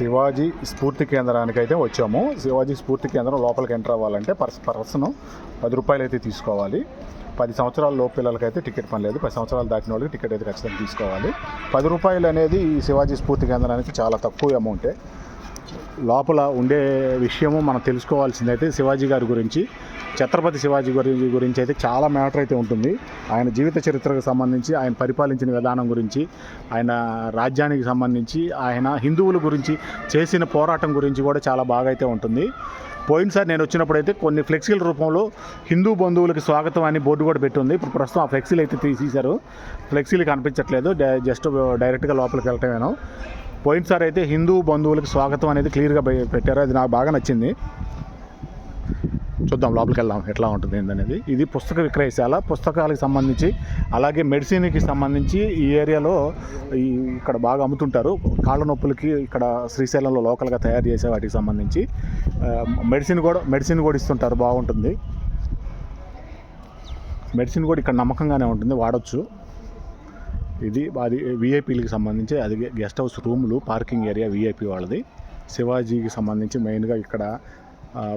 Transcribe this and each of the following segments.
శివాజీ స్ఫూర్తి కేంద్రానికి అయితే వచ్చాము. శివాజీ స్ఫూర్తి కేంద్రం లోపలికి ఎంటర్ అవ్వాలంటే పర్స్ పర్సన్ పది రూపాయలు అయితే తీసుకోవాలి. పది సంవత్సరాల లోపు పిల్లలకైతే టికెట్ పని లేదు. పది సంవత్సరాలు దాటిన వాళ్ళకి టికెట్ అయితే ఖచ్చితంగా తీసుకోవాలి. పది రూపాయలు అనేది ఈ శివాజీ స్ఫూర్తి కేంద్రానికి చాలా తక్కువ అమౌంటే. లోపల ఉండే విషయము మనం తెలుసుకోవాల్సింది అయితే శివాజీ గారి గురించి. ఛత్రపతి శివాజీ గురించి గురించి అయితే చాలా మ్యాటర్ అయితే ఉంటుంది. ఆయన జీవిత చరిత్రకు సంబంధించి ఆయన పరిపాలించిన విధానం గురించి ఆయన రాజ్యానికి సంబంధించి ఆయన హిందువుల గురించి చేసిన పోరాటం గురించి కూడా చాలా బాగా అయితే ఉంటుంది. పోయినసారి నేను వచ్చినప్పుడు అయితే కొన్ని ఫ్లెక్సీల రూపంలో హిందూ బంధువులకి స్వాగతం అని బోర్డు కూడా పెట్టి ఉంది ఇప్పుడు ప్రస్తుతం ఆ ఫ్లెక్సీలు అయితే తీసేశారు. ఫ్లెక్సీలు కనిపించట్లేదు. డై- జస్ట్ డైరెక్ట్గా లోపలికి వెళ్ళటమేనో. పోయినసారి అయితే హిందూ బంధువులకు స్వాగతం అనేది క్లియర్గా పెట్టారు. అది నాకు బాగా నచ్చింది. చూద్దాం లోపలికి వెళ్దాం. ఎట్లా ఉంటుంది ఏందనేది. ఇది పుస్తక విక్రయశాల. పుస్తకాలకు సంబంధించి అలాగే మెడిసిన్కి సంబంధించి ఈ ఏరియాలో ఈ ఇక్కడ బాగా అమ్ముతుంటారు. కాళ్ళ నొప్పులకి ఇక్కడ శ్రీశైలంలో లోకల్గా తయారు చేసే వాటికి సంబంధించి మెడిసిన్ కూడా మెడిసిన్ కూడా ఇస్తుంటారు. బాగుంటుంది. మెడిసిన్ కూడా ఇక్కడ నమ్మకంగానే ఉంటుంది. వాడచ్చు. ఇది అది విఐపీలకి సంబంధించి అది గెస్ట్ హౌస్ రూములు పార్కింగ్ ఏరియా విఐపీ వాళ్ళది. శివాజీకి సంబంధించి మెయిన్గా ఇక్కడ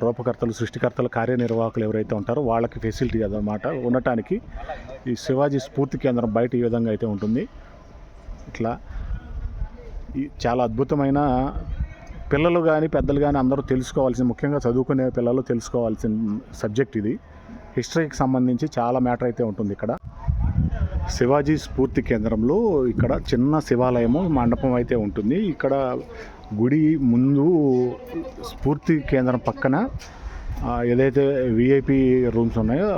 రూపకర్తలు సృష్టికర్తలు కార్యనిర్వాహకులు ఎవరైతే ఉంటారో వాళ్ళకి ఫెసిలిటీ అదనమాట. ఉండటానికి ఈ శివాజీ స్ఫూర్తి కేంద్రం బయట ఈ విధంగా అయితే ఉంటుంది. ఇట్లా ఈ చాలా అద్భుతమైన పిల్లలు కానీ పెద్దలు కానీ అందరూ తెలుసుకోవాల్సిన ముఖ్యంగా చదువుకునే పిల్లలు తెలుసుకోవాల్సిన సబ్జెక్ట్ ఇది. హిస్టరీకి సంబంధించి చాలా మ్యాటర్ అయితే ఉంటుంది ఇక్కడ. శివాజీ స్ఫూర్తి కేంద్రంలో ఇక్కడ చిన్న శివాలయము మండపం అయితే ఉంటుంది. ఇక్కడ గుడి ముందు స్ఫూర్తి కేంద్రం పక్కన ఏదైతే విఐపి రూమ్స్ ఉన్నాయో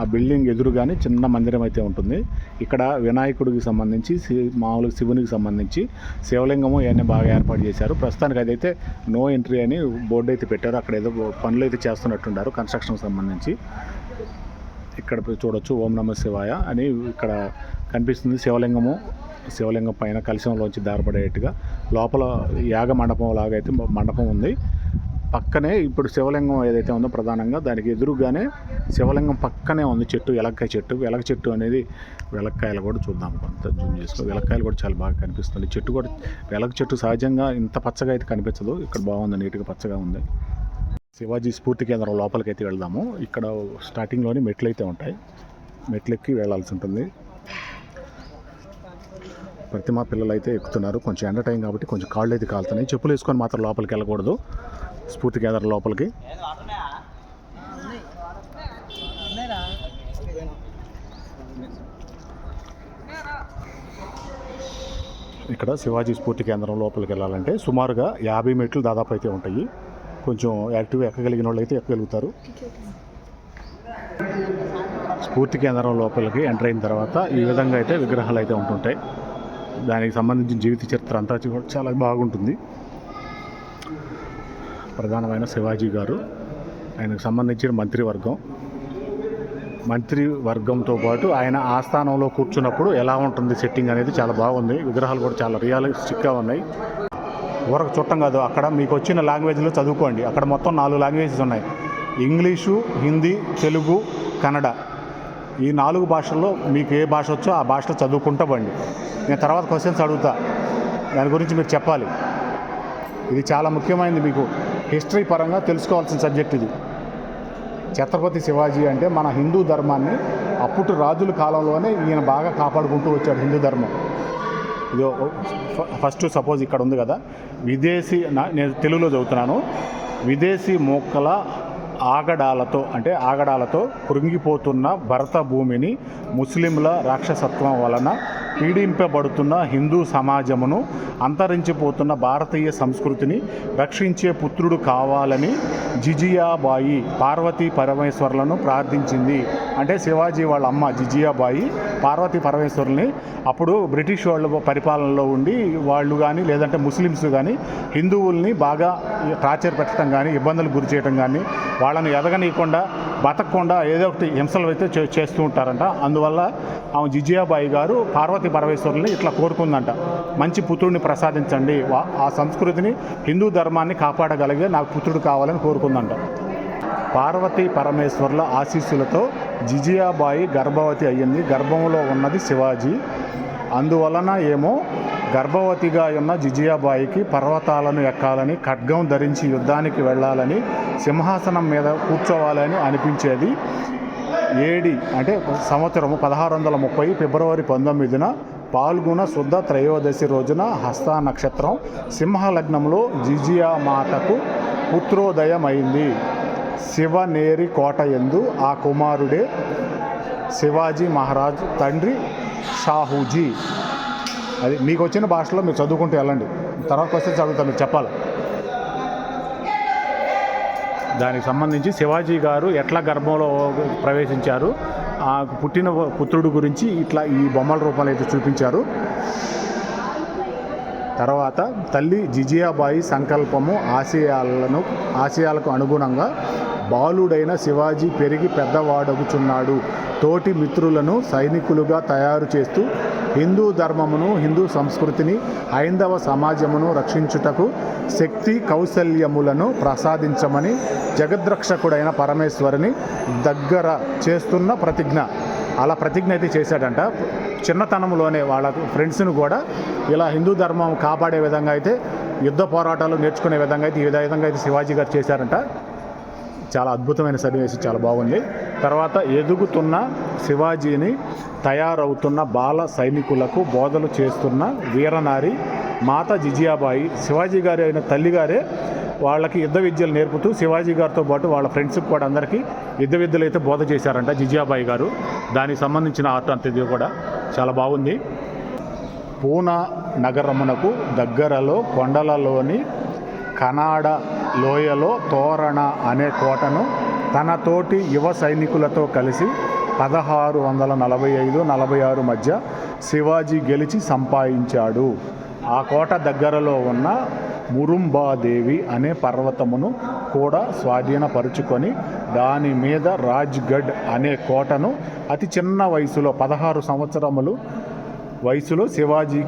ఆ బిల్డింగ్ ఎదురుగానే చిన్న మందిరం అయితే ఉంటుంది. ఇక్కడ వినాయకుడికి సంబంధించి మామూలుగా శివునికి సంబంధించి శివలింగము ఇవన్నీ బాగా ఏర్పాటు చేశారు. ప్రస్తుతానికి అదైతే నో ఎంట్రీ అని బోర్డు అయితే పెట్టారు. అక్కడ ఏదో పనులు అయితే చేస్తున్నట్టున్నారు కన్స్ట్రక్షన్కి సంబంధించి. ఇక్కడ చూడొచ్చు. ఓం నమ శివాయ అని ఇక్కడ కనిపిస్తుంది శివలింగము. శివలింగం పైన కలశంలోంచి దారపడేట్టుగా. లోపల యాగ మండపం లాగా అయితే మండపం ఉంది. పక్కనే ఇప్పుడు శివలింగం ఏదైతే ఉందో ప్రధానంగా దానికి ఎదురుగానే శివలింగం పక్కనే ఉంది చెట్టు ఎలక్కాయ చెట్టు. వెలక చెట్టు అనేది వెలక్కాయలు కూడా చూద్దాం. కొంత జూమ్ చేసుకో వెలక్కాయలు కూడా చాలా బాగా కనిపిస్తుంది. చెట్టు కూడా వెలక చెట్టు సహజంగా ఇంత పచ్చగా అయితే కనిపించదు. ఇక్కడ బాగుంది నీట్గా పచ్చగా ఉంది. శివాజీ స్ఫూర్తి కేంద్రం లోపలికి అయితే వెళ్దాము. ఇక్కడ స్టార్టింగ్లోనే మెట్లు అయితే ఉంటాయి. మెట్లెక్కి వెళ్ళాల్సి ఉంటుంది. ప్రతిమా పిల్లలు అయితే ఎక్కుతున్నారు. కొంచెం ఎండ టైం కాబట్టి కొంచెం కాళ్ళు అయితే కాలుతున్నాయి. చెప్పులు వేసుకొని మాత్రం లోపలికి వెళ్ళకూడదు. స్ఫూర్తి కేంద్రం లోపలికి. ఇక్కడ శివాజీ స్ఫూర్తి కేంద్రం లోపలికి వెళ్ళాలంటే సుమారుగా యాభై మెట్లు దాదాపు అయితే ఉంటాయి. కొంచెం యాక్టివ్గా ఎక్కగలిగిన వాళ్ళు అయితే ఎక్కగలుగుతారు. స్ఫూర్తి కేంద్రం లోపలికి ఎంటర్ అయిన తర్వాత ఈ విధంగా అయితే విగ్రహాలు అయితే ఉంటుంటాయి. దానికి సంబంధించిన జీవిత చరిత్ర అంతా చాలా బాగుంటుంది. ప్రధానమైన శివాజీ గారు ఆయనకు సంబంధించిన మంత్రివర్గం. మంత్రివర్గంతో పాటు ఆయన ఆస్థానంలో కూర్చున్నప్పుడు ఎలా ఉంటుంది సెట్టింగ్ అనేది చాలా బాగుంది. విగ్రహాలు కూడా చాలా రియలిస్టిక్గా ఉన్నాయి. ఊరకు చుట్టం కాదు. అక్కడ మీకు వచ్చిన లాంగ్వేజ్లో చదువుకోండి. అక్కడ మొత్తం నాలుగు లాంగ్వేజెస్ ఉన్నాయి. ఇంగ్లీషు హిందీ తెలుగు కన్నడ. ఈ నాలుగు భాషల్లో మీకు ఏ భాష వచ్చో ఆ భాషలో చదువుకుంటా బండి నేను తర్వాత క్వశ్చన్స్ అడుగుతా. దాని గురించి మీరు చెప్పాలి. ఇది చాలా ముఖ్యమైనది మీకు. హిస్టరీ పరంగా తెలుసుకోవాల్సిన సబ్జెక్ట్ ఇది. ఛత్రపతి శివాజీ అంటే మన హిందూ ధర్మాన్ని అప్పుడు రాజుల కాలంలోనే ఈయన బాగా కాపాడుకుంటూ వచ్చాడు హిందూ ధర్మం. ఇది ఫస్ట్ సపోజ్ ఇక్కడ ఉంది కదా. విదేశీ నా- నేను తెలుగులో చదువుతున్నాను. విదేశీ మొక్కల ఆగడాలతో అంటే ఆగడాలతో కృంగిపోతున్న భరత భూమిని ముస్లింల రాక్షసత్వం వలన పీడింపబడుతున్న హిందూ సమాజమును అంతరించిపోతున్న భారతీయ సంస్కృతిని రక్షించే పుత్రుడు కావాలని జిజియాబాయి పార్వతీ పరమేశ్వర్లను ప్రార్థించింది. అంటే శివాజీ వాళ్ళ అమ్మ జిజియాబాయి పార్వతి పరమేశ్వరుల్ని అప్పుడు బ్రిటిష్ వాళ్ళ పరిపాలనలో ఉండి వాళ్ళు కానీ లేదంటే ముస్లిమ్స్ కానీ హిందువుల్ని బాగా టార్చర్ పెట్టడం కానీ ఇబ్బందులు గురి చేయడం కానీ వాళ్ళని ఎదగనీయకుండా బతకకుండా ఏదో ఒకటి హింసలు అయితే చే- చేస్తూ ఉంటారంట. అందువల్ల ఆమె జిజియాబాయి గారు పార్వతి పరమేశ్వరుల్ని ఇట్లా కోరుకుందంట. మంచి పుత్రుడిని ప్రసాదించండి. ఆ సంస్కృతిని హిందూ ధర్మాన్ని కాపాడగలిగే నాకు పుత్రుడు కావాలని కోరుకుందంట. పార్వతీ పరమేశ్వర్ల ఆశీస్సులతో జిజియాబాయి గర్భవతి అయ్యింది. గర్భంలో ఉన్నది శివాజీ. అందువలన ఏమో గర్భవతిగా ఉన్న జిజియాబాయికి పర్వతాలను ఎక్కాలని ఖడ్గం ధరించి యుద్ధానికి వెళ్ళాలని సింహాసనం మీద కూర్చోవాలని అనిపించేది. ఏడి అంటే సంవత్సరము పదహారు వందల ముప్పై ఫిబ్రవరి పంతొమ్మిదిన పాల్గొన శుద్ధ త్రయోదశి రోజున హస్త నక్షత్రం సింహ లగ్నంలో జిజియా మాతకు పుత్రోదయమైంది. శివనేరి కోట ఎందు ఆ కుమారుడే శివాజీ మహారాజ్ తండ్రి షాహూజీ. అది మీకు వచ్చిన భాషలో మీరు చదువుకుంటూ వెళ్ళండి. తర్వాత వస్తే చదువుతాను మీరు చెప్పాలి. దానికి సంబంధించి శివాజీ గారు ఎట్లా గర్భంలో ప్రవేశించారు? ఆ పుట్టిన పుత్రుడు గురించి ఇట్లా ఈ బొమ్మల రూపంలో అయితే చూపించారు. తర్వాత తల్లి జిజియాబాయి సంకల్పము ఆశయాలను ఆశయాలకు అనుగుణంగా బాలుడైన శివాజీ పెరిగి పెద్దవాడగుచున్నాడు. తోటి మిత్రులను సైనికులుగా తయారు చేస్తూ హిందూ ధర్మమును హిందూ సంస్కృతిని హైందవ సమాజమును రక్షించుటకు శక్తి కౌశల్యములను ప్రసాదించమని జగద్రక్షకుడైన పరమేశ్వరుని దగ్గర చేస్తున్న ప్రతిజ్ఞ. అలా ప్రతిజ్ఞ అయితే చేశాడంట. చిన్నతనంలోనే వాళ్ళ ఫ్రెండ్స్ను కూడా ఇలా హిందూ ధర్మం కాపాడే విధంగా అయితే యుద్ధ పోరాటాలు నేర్చుకునే విధంగా అయితే ఈ విధంగా అయితే శివాజీ గారు చేశారంట. చాలా అద్భుతమైన సన్నివేశం చాలా బాగుంది. తర్వాత ఎదుగుతున్న శివాజీని తయారవుతున్న బాల సైనికులకు బోధలు చేస్తున్న వీరనారి మాత జిజియాబాయి శివాజీ గారి అయిన తల్లిగారే వాళ్ళకి యుద్ధ విద్యలు నేర్పుతూ శివాజీ గారితో పాటు వాళ్ళ ఫ్రెండ్స్కి కూడా అందరికీ యుద్ధ విద్యలు అయితే బోధ చేశారంట జిజియాబాయి గారు. దానికి సంబంధించిన ఆర్ట్ అంతది కూడా చాలా బాగుంది. పూనా నగరమునకు దగ్గరలో కొండలలోని కనాడ లోయలో తోరణ అనే కోటను తన తోటి యువ సైనికులతో కలిసి పదహారు వందల నలభై ఐదు నలభై ఆరు మధ్య శివాజీ గెలిచి సంపాదించాడు. ఆ కోట దగ్గరలో ఉన్న మురుంబాదేవి అనే పర్వతమును కూడా స్వాధీనపరుచుకొని దాని మీద రాజ్గఢ్ అనే కోటను అతి చిన్న వయసులో పదహారు సంవత్సరములు వయసులో శివాజీ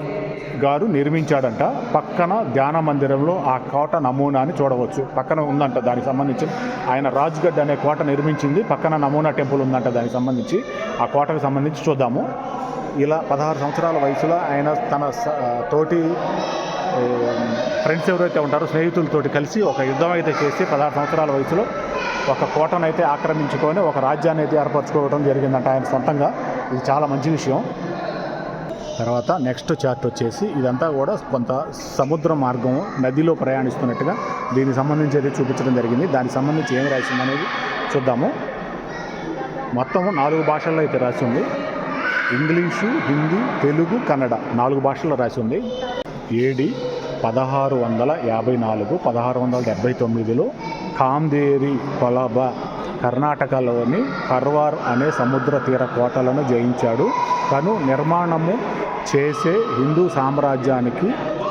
గారు నిర్మించాడంట. పక్కన ధ్యాన మందిరంలో ఆ కోట నమూనాని చూడవచ్చు. పక్కన ఉందంట దానికి సంబంధించి. ఆయన రాజ్గఢ్ అనే కోట నిర్మించింది. పక్కన నమూనా టెంపుల్ ఉందంట దానికి సంబంధించి. ఆ కోటకు సంబంధించి చూద్దాము. ఇలా పదహారు సంవత్సరాల వయసులో ఆయన తన స- తోటి ఫ్రెండ్స్ ఎవరైతే ఉంటారో స్నేహితులతోటి కలిసి ఒక యుద్ధం అయితే చేసి పదహారు సంవత్సరాల వయసులో ఒక కోటను అయితే ఆక్రమించుకొని ఒక రాజ్యాన్ని అయితే ఏర్పరచుకోవడం జరిగిందంట ఆయన సొంతంగా. ఇది చాలా మంచి విషయం. తర్వాత నెక్స్ట్ చార్ట్ వచ్చేసి ఇదంతా కూడా కొంత సముద్ర మార్గం నదిలో ప్రయాణిస్తున్నట్టుగా దీనికి సంబంధించి అయితే చూపించడం జరిగింది. దానికి సంబంధించి ఏం రాసింది అనేది చూద్దాము. మొత్తం నాలుగు భాషల్లో అయితే రాసి ఉంది. ఇంగ్లీషు హిందీ తెలుగు కన్నడ నాలుగు భాషల్లో రాసి ఉంది. ఏడి పదహారు వందల యాభై నాలుగు పదహారు వందల డెబ్బై తొమ్మిదిలో కామ్దేరి కొలబ కర్ణాటకలోని కర్వార్ అనే సముద్ర తీర కోటలను జయించాడు. తను నిర్మాణము చేసే హిందూ సామ్రాజ్యానికి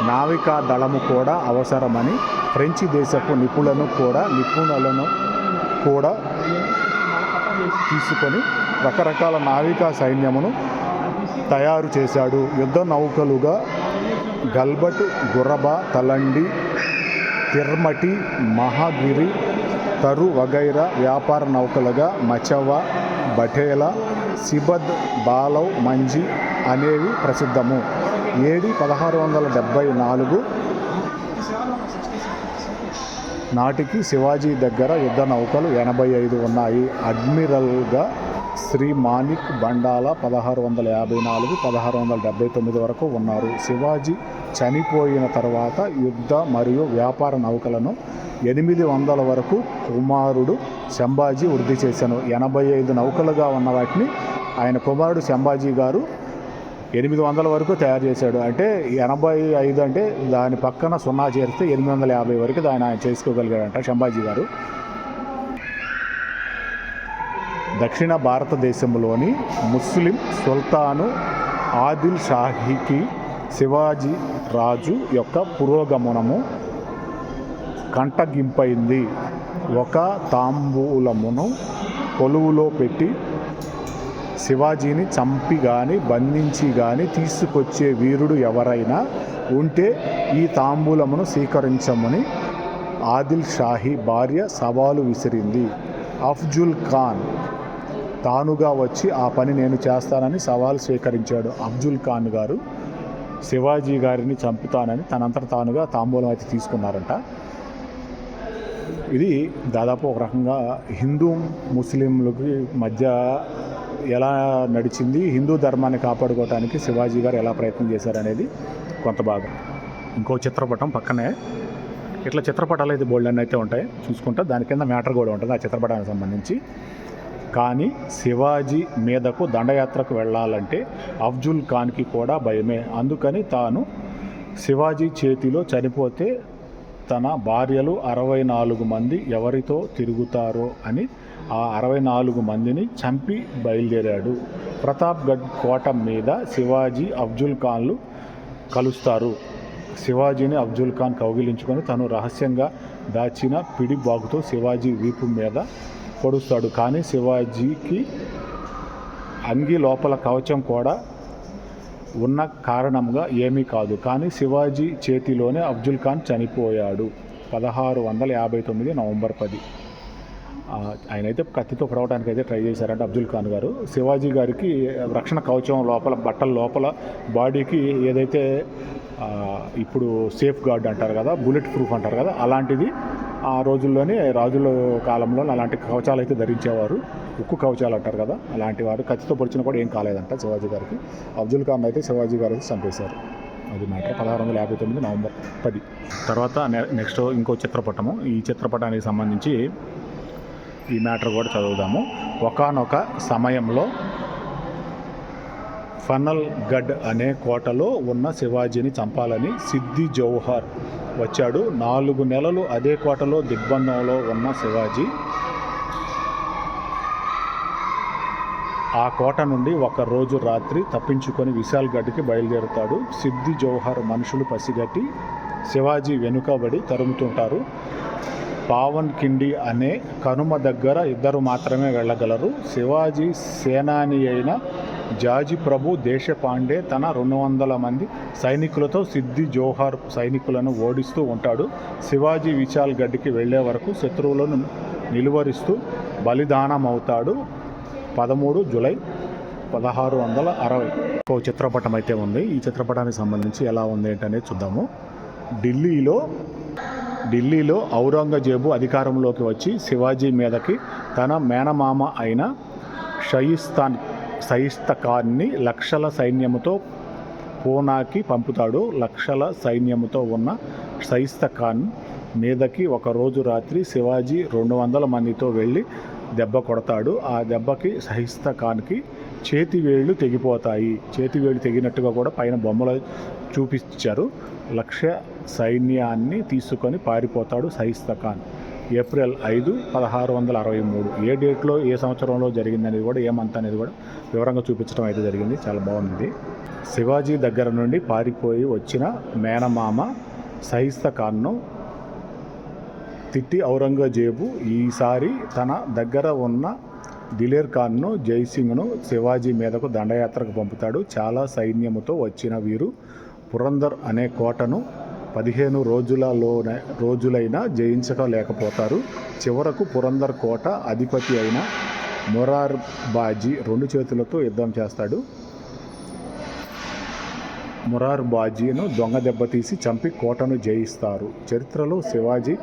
నావికా దళము కూడా అవసరమని ఫ్రెంచి దేశపు నిపుణులను కూడా నిపుణులను కూడా తీసుకొని రకరకాల నావికా సైన్యమును తయారు చేశాడు. యుద్ధ నౌకలుగా గల్బట్ గుర్రబ తలండి తిర్మటి మహాగిరి తరు వగైరా వ్యాపార నౌకలుగా మచవ బఠేల సిబద్ బాలవ్ మంజి అనేవి ప్రసిద్ధము. ఏడి పదహారు వందల డెబ్భై నాలుగు నాటికి శివాజీ దగ్గర యుద్ధ నౌకలు ఎనభై ఐదు ఉన్నాయి. అడ్మిరల్గా శ్రీ మాణిక్ బండాల పదహారు వందల యాభై నాలుగు పదహారు వందల డెబ్బై తొమ్మిది వరకు ఉన్నారు. శివాజీ చనిపోయిన తర్వాత యుద్ధ మరియు వ్యాపార నౌకలను ఎనిమిది వందల వరకు కుమారుడు శంభాజీ వృద్ధి చేశాను. ఎనభై ఐదు నౌకలుగా ఉన్న వాటిని ఆయన కుమారుడు శంభాజీ గారు ఎనిమిది వందల వరకు తయారు చేశాడు. అంటే ఎనభై ఐదు అంటే దాని పక్కన సున్నా చేరితే ఎనిమిది వందల యాభై వరకు దాన్ని ఆయన చేసుకోగలిగాడంట శంభాజీ గారు. దక్షిణ భారతదేశంలోని ముస్లిం సుల్తాను ఆదిల్ షాహీకి శివాజీ రాజు యొక్క పురోగమనము కంటగింపైంది. ఒక తాంబూలమును కొలువులో పెట్టి శివాజీని చంపి కానీ బంధించి కానీ తీసుకొచ్చే వీరుడు ఎవరైనా ఉంటే ఈ తాంబూలమును స్వీకరించమని ఆదిల్ షాహీ భార్య సవాలు విసిరింది. అఫ్జుల్ ఖాన్ తానుగా వచ్చి ఆ పని నేను చేస్తానని సవాల్ స్వీకరించాడు అఫ్జుల్ ఖాన్ గారు. శివాజీ గారిని చంపుతానని తనంతట తానుగా తాంబూలం అయితే తీసుకున్నారంట. ఇది దాదాపు ఒక రకంగా హిందూ ముస్లింలకి మధ్య ఎలా నడిచింది హిందూ ధర్మాన్ని కాపాడుకోవడానికి శివాజీ గారు ఎలా ప్రయత్నం చేశారనేది కొంత భాగం. ఇంకో చిత్రపటం పక్కనే. ఇట్లా చిత్రపటాలు అయితే బోల్డ్ అయితే ఉంటాయి. చూసుకుంటా దాని కింద మ్యాటర్ కూడా ఉంటుంది ఆ చిత్రపటానికి సంబంధించి. కానీ శివాజీ మీదకు దండయాత్రకు వెళ్ళాలంటే అఫ్జుల్ ఖాన్కి కూడా భయమే. అందుకని తాను శివాజీ చేతిలో చనిపోతే తన భార్యలు అరవై నాలుగు మంది ఎవరితో తిరుగుతారో అని ఆ అరవై నాలుగు మందిని చంపి బయలుదేరాడు. ప్రతాప్గఢ్ కోట మీద శివాజీ అఫ్జుల్ ఖాన్లు కలుస్తారు. శివాజీని అఫ్జుల్ ఖాన్ కౌగిలించుకొని తను రహస్యంగా దాచిన పిడి బాగుతో శివాజీ వీపు మీద పొడుస్తాడు. కానీ శివాజీకి అంగి లోపల కవచం కూడా ఉన్న కారణంగా ఏమీ కాదు. కానీ శివాజీ చేతిలోనే అఫ్జుల్ ఖాన్ చనిపోయాడు. పదహారు వందల యాభై తొమ్మిది నవంబర్ పది. ఆయన అయితే కత్తితో పొడవడానికి అయితే ట్రై చేశారంటే అబ్దుల్ ఖాన్ గారు. శివాజీ గారికి రక్షణ కవచం లోపల బట్టల లోపల బాడీకి ఏదైతే ఇప్పుడు సేఫ్ గార్డ్ అంటారు కదా బుల్లెట్ ప్రూఫ్ అంటారు కదా అలాంటిది ఆ రోజుల్లోనే రాజుల కాలంలో అలాంటి కవచాలు అయితే ధరించేవారు. ఉక్కు కవచాలు అంటారు కదా అలాంటి వారు కత్తితో పొడిచినా కూడా ఏం కాలేదంట శివాజీ గారికి. అబ్దుల్ ఖాన్ అయితే శివాజీ గారు అయితే చంపేశారు. అది మ్యాటర్. పదహారు వందల యాభై తొమ్మిది నవంబర్ పది. తర్వాత నె- నెక్స్ట్ ఇంకో చిత్రపటము. ఈ చిత్రపటానికి సంబంధించి ఈ మ్యాటర్ కూడా చదువుదాము. ఒకానొక సమయంలో ఫనల్ గఢ్ అనే కోటలో ఉన్న శివాజీని చంపాలని సిద్ధి జౌహర్ వచ్చాడు. నాలుగు నెలలు అదే కోటలో దిగ్బంధంలో ఉన్న శివాజీ ఆ కోట నుండి ఒక రోజు రాత్రి తప్పించుకొని విశాల్ గఢ్కి బయలుదేరుతాడు. సిద్ధి జౌహర్ మనుషులు పసిగట్టి శివాజీ వెనుకబడి తరుముతుంటారు. పావన్ కిండి అనే కనుమ దగ్గర ఇద్దరు మాత్రమే వెళ్ళగలరు. శివాజీ సేనాని అయిన జాజి ప్రభు దేశపాండే తన రెండు వందల మంది సైనికులతో సిద్ధి జోహార్ సైనికులను ఓడిస్తూ ఉంటాడు. శివాజీ విశాల్ గడ్డికి వెళ్ళే వరకు శత్రువులను నిలువరిస్తూ బలిదానం అవుతాడు పదమూడు జూలై పదహారు వందల అరవై. ఓ చిత్రపటం అయితే ఉంది. ఈ చిత్రపటానికి సంబంధించి ఎలా ఉంది ఏంటనేది చూద్దాము. ఢిల్లీలో ఢిల్లీలో ఔరంగజేబు అధికారంలోకి వచ్చి శివాజీ మీదకి తన మేనమామ అయిన షయిస్తాన్ సయిస్తకాన్ని లక్షల సైన్యముతో పూనాకి పంపుతాడు. లక్షల సైన్యముతో ఉన్న సయిస్తకాన్ మీదకి ఒక రోజు రాత్రి శివాజీ రెండు వందల మందితో వెళ్ళి దెబ్బ కొడతాడు. ఆ దెబ్బకి సహిస్త ఖాన్కి చేతి వేళ్ళు తెగిపోతాయి. చేతి వేళ్ళు తెగినట్టుగా కూడా పైన బొమ్మలు చూపించారు. లక్ష సైన్యాన్ని తీసుకొని పారిపోతాడు సహిస్తఖాన్ ఏప్రిల్ ఐదు పదహారు వందల అరవై మూడు. ఏ డేట్లో ఏ సంవత్సరంలో జరిగిందనేది కూడా ఏమంత అనేది కూడా వివరంగా చూపించడం అయితే జరిగింది. చాలా బాగుంది. శివాజీ దగ్గర నుండి పారిపోయి వచ్చిన మేనమామ సహిస్తఖాన్ను తిట్టి ఔరంగజేబు ఈసారి తన దగ్గర ఉన్న దిలేర్ ఖాన్ను జైసింగ్ను శివాజీ మీదకు దండయాత్రకు పంపుతాడు. చాలా సైన్యముతో వచ్చిన వీరు పురందర్ అనే కోటను పదిహేను రోజులలోనే రోజులైనా జయించలేకపోతారు చివరకు పురందర్ కోట అధిపతి అయిన మొరార్ బాజీ రెండు చేతులతో యుద్ధం చేస్తాడు. మురార్ బాజీను దొంగ దెబ్బతీసి చంపి కోటను జయిస్తారు. చరిత్రలో శివాజీ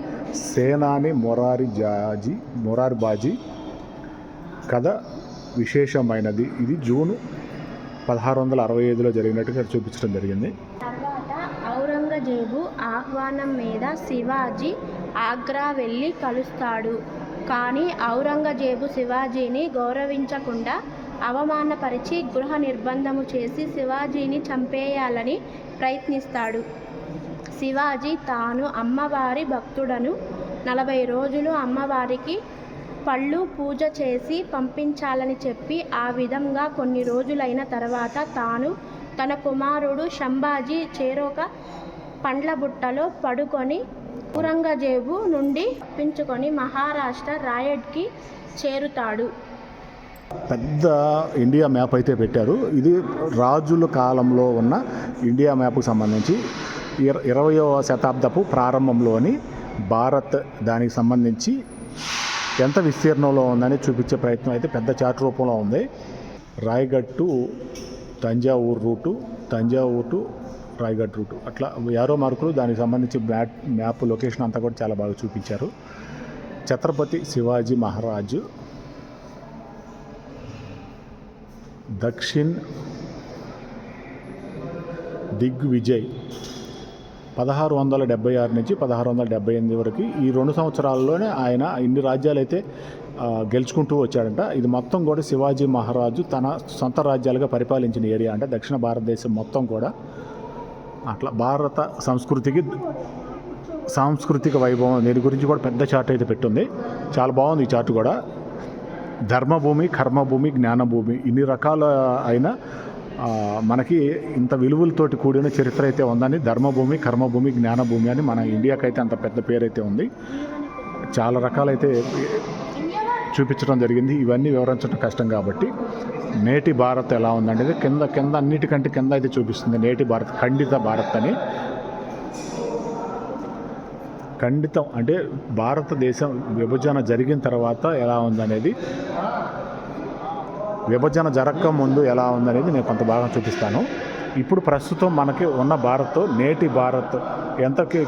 సేనాని మొరారి జాజీ మొరార్ బాజీ కథ విశేషమైనది. ఇది జూన్ పదహారు వందల అరవై ఐదులో జరిగినట్టుగా చూపించడం జరిగింది. ఆహ్వానం మీద శివాజీ ఆగ్రా వెళ్ళి కలుస్తాడు. కానీ ఔరంగజేబు శివాజీని గౌరవించకుండా అవమానపరిచి గృహ నిర్బంధము చేసి శివాజీని చంపేయాలని ప్రయత్నిస్తాడు. శివాజీ తాను అమ్మవారి భక్తుడను. నలభై రోజులు అమ్మవారికి పళ్ళు పూజ చేసి పంపించాలని చెప్పి ఆ విధంగా కొన్ని రోజులైన తర్వాత తాను తన కుమారుడు శంభాజీ చేరొక పండ్ల బుట్టలో పడుకొని ఔరంగజేబు నుండి తప్పించుకొని మహారాష్ట్ర రాయడ్కి చేరుతాడు. పెద్ద ఇండియా మ్యాప్ అయితే పెట్టారు. ఇది రాజుల కాలంలో ఉన్న ఇండియా మ్యాప్కు సంబంధించి ఇర ఇరవయవ శతాబ్దపు ప్రారంభంలోని భారత్ దానికి సంబంధించి ఎంత విస్తీర్ణంలో ఉందని చూపించే ప్రయత్నం అయితే పెద్ద చార్ట్ రూపంలో ఉంది. Raigarh to Thanjavur route Thanjavur to Raigarh route. అట్లా యారో మార్కులు దానికి సంబంధించి మ్యాప్ మ్యాప్ లొకేషన్ అంతా కూడా చాలా బాగా చూపించారు. ఛత్రపతి శివాజీ మహారాజు దక్షిణ్ దిగ్విజయ్ పదహారు వందల డెబ్బై ఆరు నుంచి పదహారు వందల డెబ్బై ఎనిమిది వరకు ఈ రెండు సంవత్సరాల్లోనే ఆయన ఇన్ని రాజ్యాలు అయితే గెలుచుకుంటూ వచ్చాడంట. ఇది మొత్తం కూడా శివాజీ మహారాజు తన సొంత రాజ్యాలుగా పరిపాలించిన ఏరియా అంటే. దక్షిణ భారతదేశం మొత్తం కూడా అట్లా భారత సంస్కృతికి సాంస్కృతిక వైభవం దీని గురించి కూడా పెద్ద చార్ట్ అయితే పెట్టుంది. చాలా బాగుంది ఈ చార్ట్ కూడా. ధర్మభూమి కర్మభూమి జ్ఞానభూమి ఇన్ని రకాల అయిన మనకి ఇంత విలువలతోటి కూడిన చరిత్ర అయితే ఉందని ధర్మభూమి కర్మభూమి జ్ఞానభూమి అని మన ఇండియాకైతే అంత పెద్ద పేరు అయితే ఉంది. చాలా రకాలైతే చూపించడం జరిగింది. ఇవన్నీ వివరించడం కష్టం కాబట్టి నేటి భారత్ ఎలా ఉందంటే కింద కింద అన్నిటికంటే కింద అయితే చూపిస్తుంది. నేటి భారత్ ఖండిత భారత్ అని. ఖండితం అంటే భారతదేశం విభజన జరిగిన తర్వాత ఎలా ఉందనేది విభజన జరగక ముందు ఎలా ఉందనేది నేను కొంత భాగం చూపిస్తాను. ఇప్పుడు ప్రస్తుతం మనకి ఉన్న భారత్ నేటి భారత్ ఎంతకి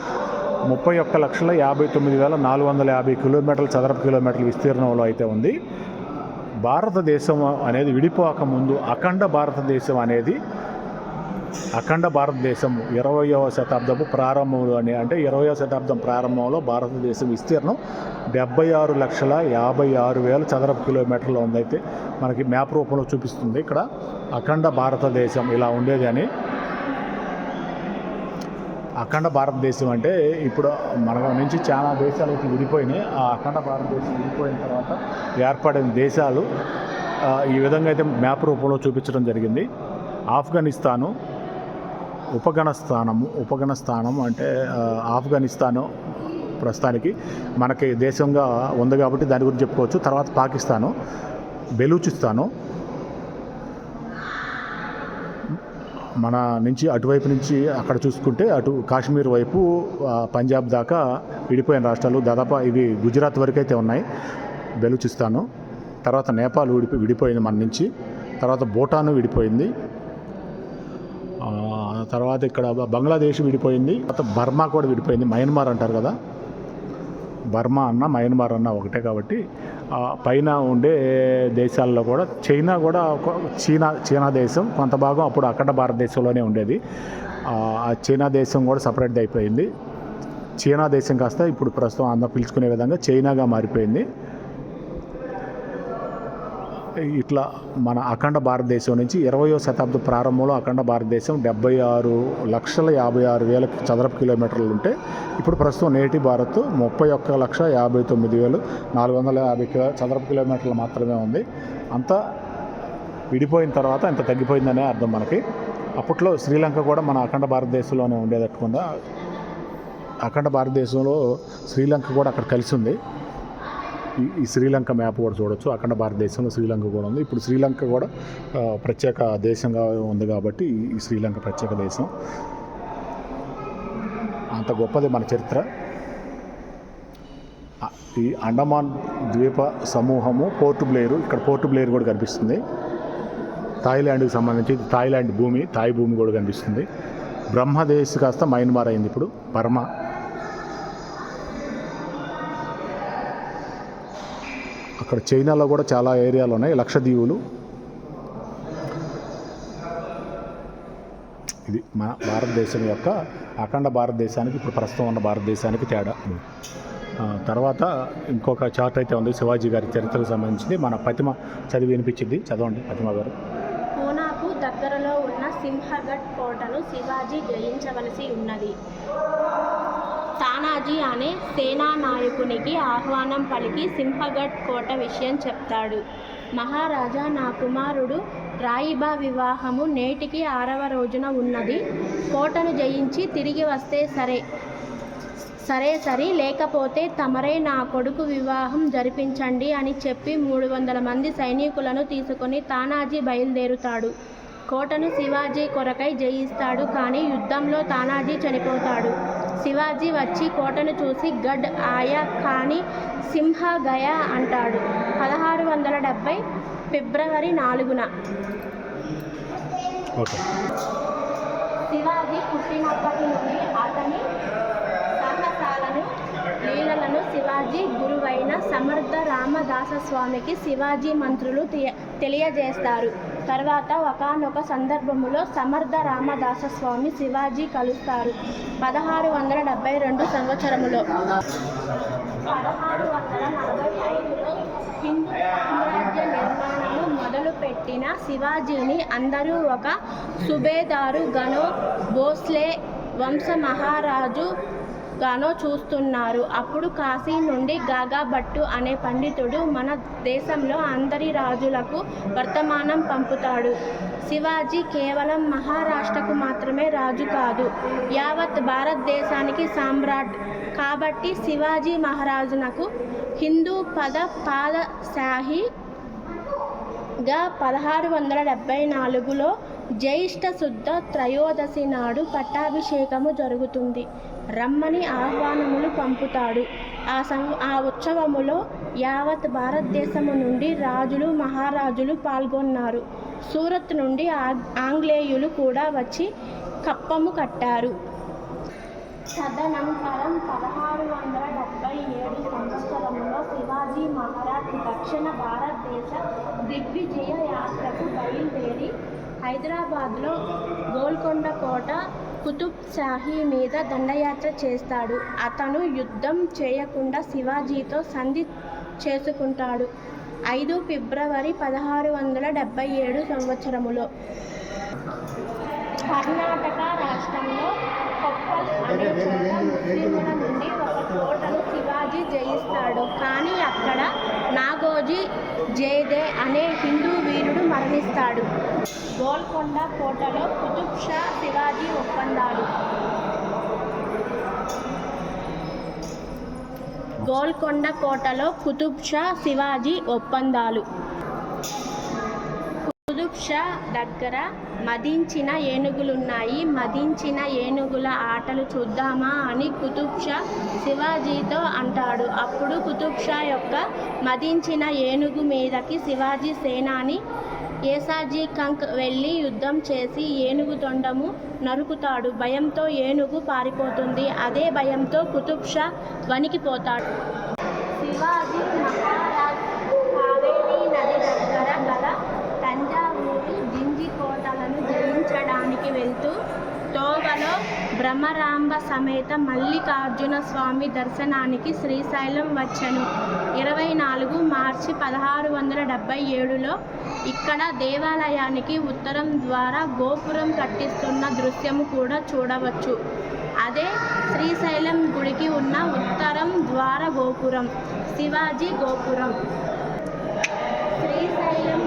ముప్పై ఒక్క లక్షల యాభై తొమ్మిది వేల నాలుగు వందల యాభై కిలోమీటర్ల చదరపు కిలోమీటర్ల విస్తీర్ణంలో అయితే ఉంది. భారతదేశం అనేది విడిపోక ముందు అఖండ భారతదేశం అనేది అఖండ భారతదేశం ఇరవయవ శతాబ్దపు ప్రారంభంలో అని అంటే ఇరవయవ శతాబ్దం ప్రారంభంలో భారతదేశం విస్తీర్ణం డెబ్బై ఆరు లక్షల యాభై ఆరు వేల చదరపు కిలోమీటర్లు ఉందైతే మనకి మ్యాప్ రూపంలో చూపిస్తుంది. ఇక్కడ అఖండ భారతదేశం ఇలా ఉండేది అని అఖండ భారతదేశం అంటే ఇప్పుడు మన నుంచి చాలా దేశాలు అయితే విడిపోయినాయి. ఆ అఖండ భారతదేశం విడిపోయిన తర్వాత ఏర్పడిన దేశాలు ఈ విధంగా అయితే మ్యాప్ రూపంలో చూపించడం జరిగింది. ఆఫ్ఘనిస్తాను ఉపగణస్థానము ఉపగణస్థానం ఉపగణ స్థానం అంటే ఆఫ్ఘనిస్తాను ప్రస్తుతానికి మనకి దేశంగా ఉంది కాబట్టి దాని గురించి చెప్పుకోవచ్చు. తర్వాత పాకిస్తాను బెలూచిస్తాను మన నుంచి అటువైపు నుంచి అక్కడ చూసుకుంటే అటు కాశ్మీర్ వైపు పంజాబ్ దాకా విడిపోయిన రాష్ట్రాలు దాదాపు ఇవి గుజరాత్ వరకు అయితే ఉన్నాయి. బెలూచిస్తాను తర్వాత నేపాల్ విడిపో విడిపోయింది మన నుంచి తర్వాత భూటాన్ విడిపోయింది. తర్వాత ఇక్కడ బంగ్లాదేశ్ విడిపోయింది తర్వాత బర్మా కూడా విడిపోయింది మయన్మార్ అంటారు కదా. బర్మా అన్న మయన్మార్ అన్న ఒకటే కాబట్టి పైన ఉండే దేశాల్లో కూడా చైనా కూడా ఒక చీనా చీనా దేశం కొంత భాగం అప్పుడు అక్కడ భారతదేశంలోనే ఉండేది. ఆ చైనా దేశం కూడా సపరేట్ అయిపోయింది. చైనా దేశం కాస్త ఇప్పుడు ప్రస్తుతం అందరూ పిలుచుకునే విధంగా చైనాగా మారిపోయింది. ఇట్లా మన అఖండ భారతదేశం నుంచి ఇరవయో శతాబ్ద ప్రారంభంలో అఖండ భారతదేశం డెబ్బై ఆరు లక్షల యాభై ఆరు వేల చదరపు కిలోమీటర్లు ఉంటే ఇప్పుడు ప్రస్తుతం నేటి భారత్ ముప్పై ఒక్క లక్ష యాభై తొమ్మిది వేలు నాలుగు వందల యాభై కిలో చదరపు కిలోమీటర్లు మాత్రమే ఉంది. అంతా విడిపోయిన తర్వాత ఇంత తగ్గిపోయిందనే అర్థం మనకి. అప్పట్లో శ్రీలంక కూడా మన అఖండ భారతదేశంలోనే ఉండేదట్టుకుండా అఖండ భారతదేశంలో శ్రీలంక కూడా అక్కడ కలిసి ఉంది. ఈ ఈ శ్రీలంక మ్యాప్ కూడా చూడొచ్చు. అఖండ భారతదేశంలో శ్రీలంక కూడా ఉంది. ఇప్పుడు శ్రీలంక కూడా ప్రత్యేక దేశంగా ఉంది కాబట్టి ఈ- శ్రీలంక ప్రత్యేక దేశం. అంత గొప్పది మన చరిత్ర. ఈ అండమాన్ ద్వీప సమూహము పోర్ట్ బ్లేరు ఇక్కడ పోర్ట్ బ్లేరు కూడా కనిపిస్తుంది. థాయిలాండ్కి సంబంధించి థాయిలాండ్ భూమి థాయ్ భూమి కూడా కనిపిస్తుంది. బ్రహ్మదేశ్ కాస్త మైన్మార్ అయింది ఇప్పుడు బర్మా. అక్కడ చైనాలో కూడా చాలా ఏరియాలు ఉన్నాయి. లక్షద్వీపులు ఇది మన భారతదేశం యొక్క అఖండ భారతదేశానికి ఇప్పుడు ప్రస్తుతం ఉన్న భారతదేశానికి తేడా. తర్వాత ఇంకొక చార్ట్ అయితే ఉంది శివాజీ గారి చరిత్రకు సంబంధించింది. మన పతిమ చదివి వినిపించింది. చదవండి పతిమ గారు. పూనాకు దగ్గరలో ఉన్న సింహగఢ్ కోటను శివాజీ జయించవలసి ఉన్నది. తానాజీ అనే సేనా నాయకునికి ఆహ్వానం పలికి సింహగఢ్ కోట విషయం చెప్తాడు. మహారాజా నా కుమారుడు రాయిబా వివాహము నేటికి ఆరవ రోజున ఉన్నది. కోటను జయించి తిరిగి వస్తే సరే సరే సరి లేకపోతే తమరే నా కొడుకు వివాహం జరిపించండి అని చెప్పి మూడు వందల మంది సైనికులను తీసుకొని తానాజీ బయలుదేరుతాడు. కోటను శివాజీ కొరకై జయిస్తాడు కానీ యుద్ధంలో తానాజీ చనిపోతాడు. శివాజీ వచ్చి కోటను చూసి గడ్ ఆయా కానీ సింహ గయ అంటాడు. పదహారు వందల డెబ్భై ఫిబ్రవరి నాలుగున. శివాజీ పుట్టినప్పటి నుండి అతని సాహసాలను లీలలను శివాజీ గురువైన సమర్థ రామదాస స్వామికి శివాజీ మంత్రులు తెలియజేస్తారు. తర్వాత ఒకానొక సందర్భములో సమర్థ రామదాస స్వామి శివాజీ కలుస్తారు. పదహారు వందల డెబ్బై రెండు సంవత్సరములో. పదహారు వందల నలభై ఐదులో హిందూ సామ్రాజ్య నిర్మాణము మొదలుపెట్టిన శివాజీని అందరూ ఒక సుబేదారు గనో భోస్లే వంశ మహారాజు గానో చూస్తున్నారు. అప్పుడు కాశీ నుండి గాగా భట్టు అనే పండితుడు మన దేశంలో అందరి రాజులకు వర్తమానం పంపుతాడు. శివాజీ కేవలం మహారాష్ట్రకు మాత్రమే రాజు కాదు యావత్ భారతదేశానికి సామ్రాట్. కాబట్టి శివాజీ మహారాజునకు హిందూ పద పాదశాహి గా పదహారు వందల డెబ్బై నాలుగులో జ్యేష్ఠ శుద్ధ త్రయోదశి నాడు పట్టాభిషేకము జరుగుతుంది. రమ్మని ఆహ్వానములు పంపుతాడు. ఆ సం ఆ ఉత్సవములో యావత్ భారతదేశము నుండి రాజులు మహారాజులు పాల్గొన్నారు. సూరత్ నుండి ఆంగ్లేయులు కూడా వచ్చి కప్పము కట్టారు. తదనంతరం పదహారు వందల డెబ్బై ఏడు సంవత్సరంలో శివాజీ మహారాజ్ దక్షిణ భారతదేశ దిగ్విజయ యాత్రకు బయలుదేరి హైదరాబాద్లో గోల్కొండ కోట కుతుబ్ షాహీ మీద దండయాత్ర చేస్తాడు. అతను యుద్ధం చేయకుండా శివాజీతో సంధి చేసుకుంటాడు. ఐదు ఫిబ్రవరి పదహారు వందల డెబ్బై ఏడు సంవత్సరములో కర్ణాటక రాష్ట్రంలో కొప్పల్ అనే చోట ముస్లింల నుండి ఒక కోటను శివాజీ జయిస్తాడు. కానీ అక్కడ నాగోజీ జయదే అనే హిందూ వీరుడు మరణిస్తాడు. గోల్కొండ కోటలో కుతుబ్ షా శివాజీ ఒప్పందాలు. గోల్కొండ కోటలో కుతుబ్ షా శివాజీ ఒప్పందాలు. కుతుబ్ షా దగ్గర మదించిన ఏనుగులున్నాయి. మదించిన ఏనుగుల ఆటలు చూద్దామా అని కుతుబ్షా శివాజీతో అంటాడు. అప్పుడు కుతుబ్ షా యొక్క మదించిన ఏనుగు మీదకి శివాజీ సేనాని ఏసాజీ కంక్ వెళ్ళి యుద్ధం చేసి ఏనుగు తొండము నరుకుతాడు. భయంతో ఏనుగు పారిపోతుంది. అదే భయంతో కుతుబ్షా వణికిపోతాడు. శివాజీ మహారాజ్ కావేరీ నది దగ్గర గల తంజావూరు జింజి కోటలను జయించడానికి వెళ్తూ తోవలో బ్రహ్మరాంబ సమేత మల్లికార్జున స్వామి దర్శనానికి శ్రీశైలం వచ్చెను. ఇరవై నాలుగు మార్చి పదహారు వందల డెబ్బై ఏడులో ఇక్కడ దేవాలయానికి ఉత్తరం ద్వారా గోపురం కట్టిస్తున్న దృశ్యము కూడా చూడవచ్చు. అదే శ్రీశైలం గుడికి ఉన్న ఉత్తరం ద్వార గోపురం శివాజీ గోపురం. శ్రీశైలం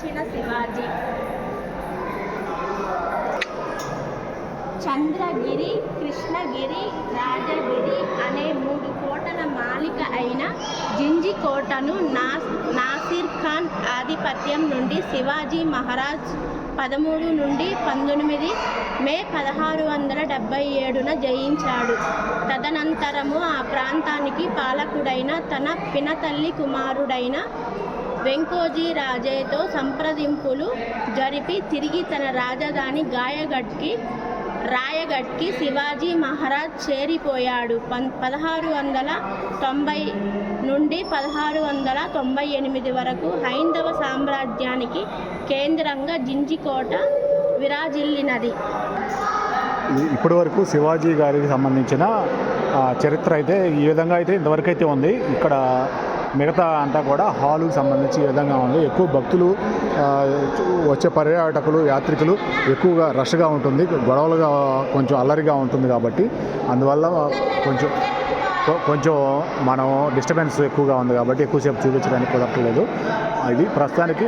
దర్శించిన శివాజీ. చంద్రగిరి కృష్ణగిరి రాజగిరి అనే మూడు కోటల మాలిక అయిన జింజి కోటను నాస్ నాసిర్ ఖాన్ ఆధిపత్యం నుండి శివాజీ మహారాజ్ పదమూడు నుండి పంతొమ్మిది మే పదహారు వందల డెబ్బై ఏడున జయించాడు. తదనంతరము ఆ ప్రాంతానికి పాలకుడైన తన పినతల్లి కుమారుడైన వెంకోజీ రాజేతో సంప్రదింపులు జరిపి తిరిగి తన రాజధాని గాయగఢ్కి రాయగఢ్కి శివాజీ మహారాజ్ చేరిపోయాడు. పన్ పదహారు వందల తొంభై నుండి పదహారు వందల తొంభై ఎనిమిది వరకు హైందవ సామ్రాజ్యానికి కేంద్రంగా జింజికోట విరాజిల్లినది. ఇప్పటి వరకు శివాజీ గారికి సంబంధించిన చరిత్ర అయితే ఈ విధంగా అయితే ఇంతవరకు అయితే ఉంది. ఇక్కడ మిగతా అంతా కూడా హాలుకి సంబంధించి ఈ విధంగా ఉంది? ఎక్కువ భక్తులు వచ్చే పర్యాటకులు యాత్రికులు ఎక్కువగా రష్గా ఉంటుంది గొడవలుగా కొంచెం అల్లరిగా ఉంటుంది కాబట్టి. అందువల్ల కొంచెం కొంచెం మనం డిస్టర్బెన్స్ ఎక్కువగా ఉంది కాబట్టి ఎక్కువసేపు చూపించడానికి కుదరట్లేదు. ఇది ప్రస్తుతానికి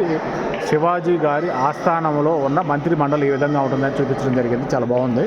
శివాజీ గారి ఆస్థానంలో ఉన్న మంత్రి మండలి ఈ విధంగా ఉంటుందని చూపించడం జరిగింది. చాలా బాగుంది.